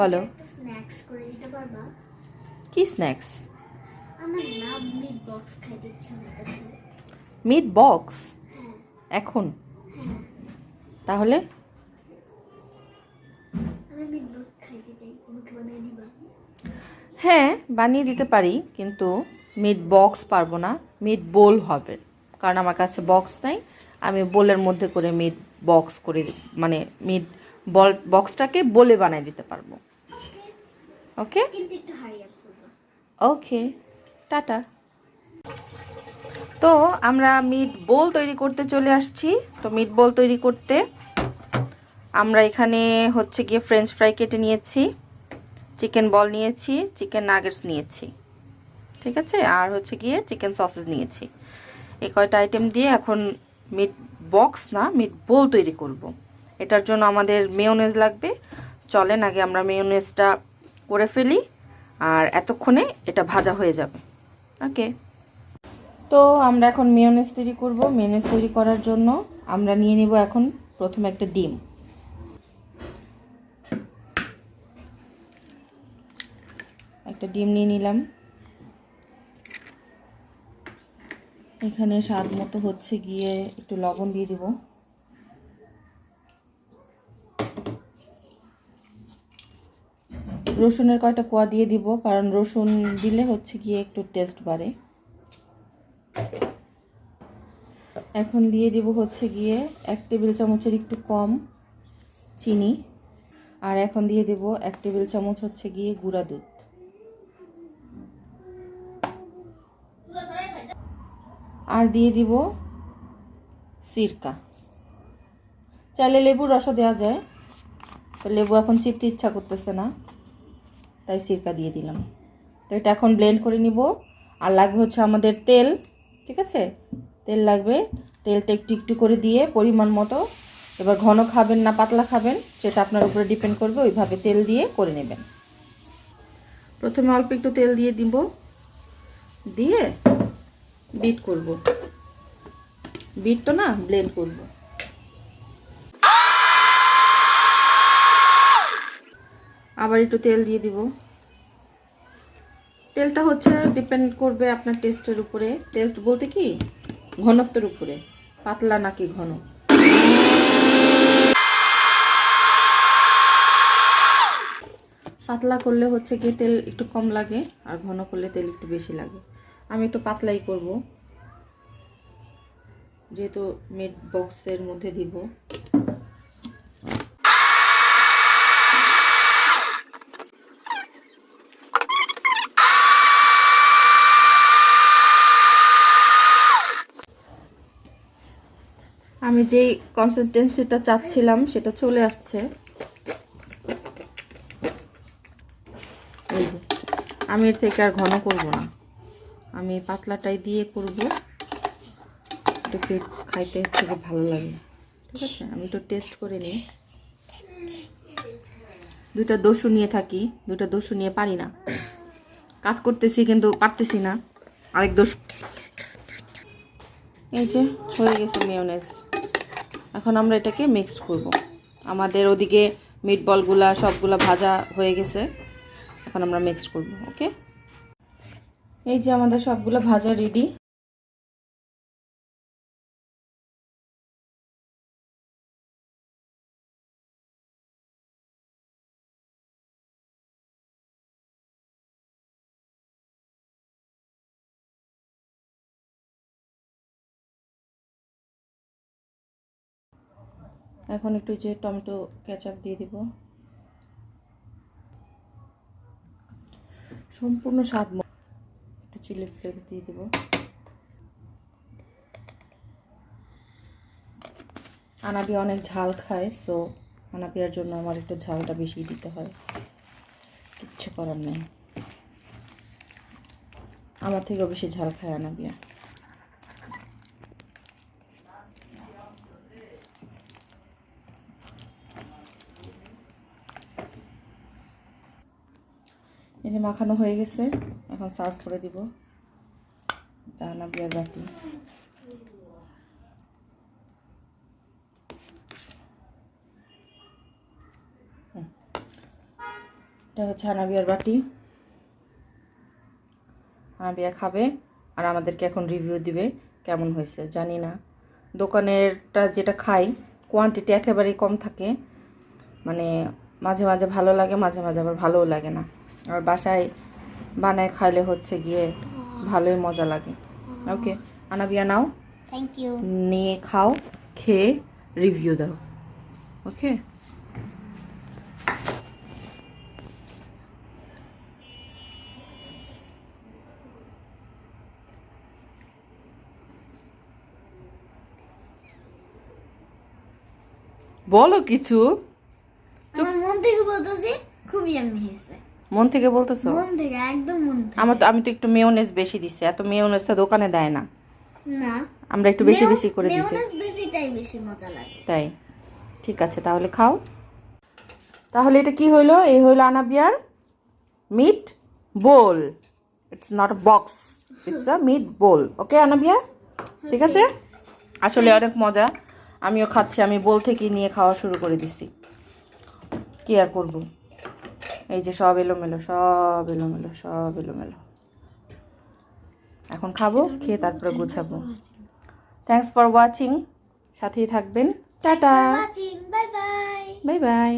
বলো। একটা স্ন্যাক্স করে দিতে পারবা? কি স্ন্যাক্স আমার না মিট বক্স ইচ্ছা মিট বক্স এখন? হ্যাঁ। তাহলে? হ্যাঁ বানিয়ে দিতে পারি কিন্তু মিট বক্স পারব না মিট বোল হবে। কারণ আমার কাছে বক্স নাই আমি বোলের মধ্যে করে মিট বক্স করে মানে মিট বল বক্সটাকে বলে বানিয়ে দিতে পারব। Okay okay tata. তো আমরা মিট বোল তৈরি করতে চলে আসছি। তো মিট বোল তৈরি করতে আমরা এখানে হচ্ছে গিয়ে ফ্রেঞ্চ ফ্রাই কেটে নিয়েছি চিকেন বল নিয়েছি চিকেন নাগেটস নিয়েছি। ঠিক আছে? আর হচ্ছে গিয়ে চিকেন সসেজ নিয়েছি। এই কয়টা আইটেম দিয়ে এখন মিট বক্স না মিট বোল তৈরি করব। এটার জন্য আমাদের মেয়োনেজ লাগবে। চলেন আগে আমরা মেয়োনেজটা করে ফেলি, আর এতক্ষণে এটা ভাজা হয়ে যাবে। ওকে। তো আমরা এখন মেয়োনেজ তৈরি করব। মেয়োনেজ তৈরি করার জন্য আমরা নিয়ে নিব এখন প্রথমে একটা ডিম। একটা ডিম নিয়ে নিলাম। এখানে স্বাদ মতো হচ্ছে গিয়ে একটু লবণ দিয়ে দিব। রসুনের কয়টা কোয়া দিয়ে দিব, কারণ রসুন দিলে হচ্ছে গিয়ে একটু টেস্ট বাড়ে। এখন দিয়ে দিব হচ্ছে গিয়ে এক টেবিল চামচের একটু কম চিনি, আর এখন দিয়ে দেব এক টেবিল চামচ হচ্ছে গিয়ে গুঁড়া দুধ। আর দিয়ে দিব সিরকা। চাইলে লেবুর রসও দেওয়া যায়, তো লেবু এখন চিপতে ইচ্ছা করতেছে না। তাই সিরকা দিয়ে দিলাম। তো এটা এখন ব্লেন্ড করে নিব। আর লাগবে হচ্ছে আমাদের তেল, ঠিক আছে? তেল লাগবে। তেলটা একটু একটু করে দিয়ে পরিমাণ মতো এবার ঘন খাবেন না পাতলা খাবেন, সেটা আপনার উপরে ডিপেন্ড করবে, ওইভাবে তেল দিয়ে করে নেবেন। প্রথমে অল্প একটু তেল দিয়ে দিব। দিয়ে বিট করব। বিট তো না ব্লেন্ড করব। আবার একটু তেল দিয়ে দিব। তেলটা হচ্ছে ডিপেন্ড করবে আপনার টেস্টের উপরে। টেস্ট বলতে কি? ঘনত্বের উপরে। পাতলা নাকি ঘন? পাতলা করলে হচ্ছে কি তেল একটু কম লাগে, আর ঘন করলে তেল একটু বেশি লাগে। আমি একটু পাতলাই করব। যেহেতু মিট বক্সের মধ্যে দিব। আমি যেই কনসিস্টেন্সিটা চাচ্ছিলাম, সেটা চলে আসছে। আমি এর থেকে আর ঘন করব না। আমি পাতলাটাই দিয়ে করব। এটাকে খাইতে থেকে ভালো লাগে। ঠিক আছে? আমি তো টেস্ট করে নিই। দুইটা দস্যু নিয়ে থাকি। দুইটা দস্যু নিয়ে পারি না। কাজ করতেছি কিন্তু পারতেছি না। আরেক দোষ এই যে, হয়ে গেছে মেয়নেজ এখন আমরা এটাকে মিক্স করব। আমাদের ওদিকে মিট সবগুলো সবগুলা ভাজা হয়ে গেছে। এখন আমরা মিক্স করব ওকে এই যে আমাদের সবগুলো ভাজা রেডি এখন একটু যে টমেটো কেচাপ দিয়ে দিব। সম্পূর্ণ স্বাদ একটু চিলি ফ্লেক্স দিয়ে দিব। আনাবি অনেক ঝাল খায় সো আনাবিয়ার জন্য আমার একটু ঝালটা বেশি দিতে হয়। কিচ্ছু করার নেই। আমার থেকেও বেশি ঝাল খায় আনাবিয়া। এই মাখানো হয়ে গেছে, এখন সার্ভ করে দিব। রান্না বিয়ার বাটি। এটা হচ্ছে আনাবিয়ার বাটি। আনাবিয়া খাবে আর আমাদেরকে এখন রিভিউ দিবে কেমন হয়েছে, জানি না। দোকানেরটা যেটা খাই কোয়ান্টিটি একেবারেই কম থাকে। মানে মাঝে মাঝে ভালো লাগে, মাঝে মাঝে আবার ভালোও লাগে না। আর বাসায় বানায় খাইলে হচ্ছে গিয়ে ভালোই মজা লাগে। ওকে আনাবিয়া নাও। থ্যাংক ইউ নিয়ে খাও খেয়ে রিভিউ দাও। ওকে বলো কিছু আমার মন থেকে বলতেছি খুবই আমি হয়েছে মন থেকে বলতেছো? মন থেকে একদম মন থেকে। আমার তো আমি তো একটু মেয়োনেজ বেশি দিছি এত মেয়োনেজটা দোকানে দেয় না। না। আমরা একটু বেশি বেশি করে দিছি। মেয়োনেজ বেশিটাই বেশি মজা লাগে। তাই? ঠিক আছে তাহলে খাও। তাহলে এটা কি হইল? এই হইল আনাবিয়ার meat bowl it's not a box it's a meat bowl okay Anabia? ঠিক আছে? আসলে অনেক মজা। আমিও খাচ্ছি আমি বোল থেকে নিয়ে খাওয়া শুরু করে দিছি। কি আর করব? এই যে সব এলোমেলো সব এলোমেলো সব এলোমেলো। এখন খাব খেয়ে তারপরে গুছাবো। থ্যাংকস ফর ওয়াচিং সাথেই থাকবেন। Tata. Bye bye bye bye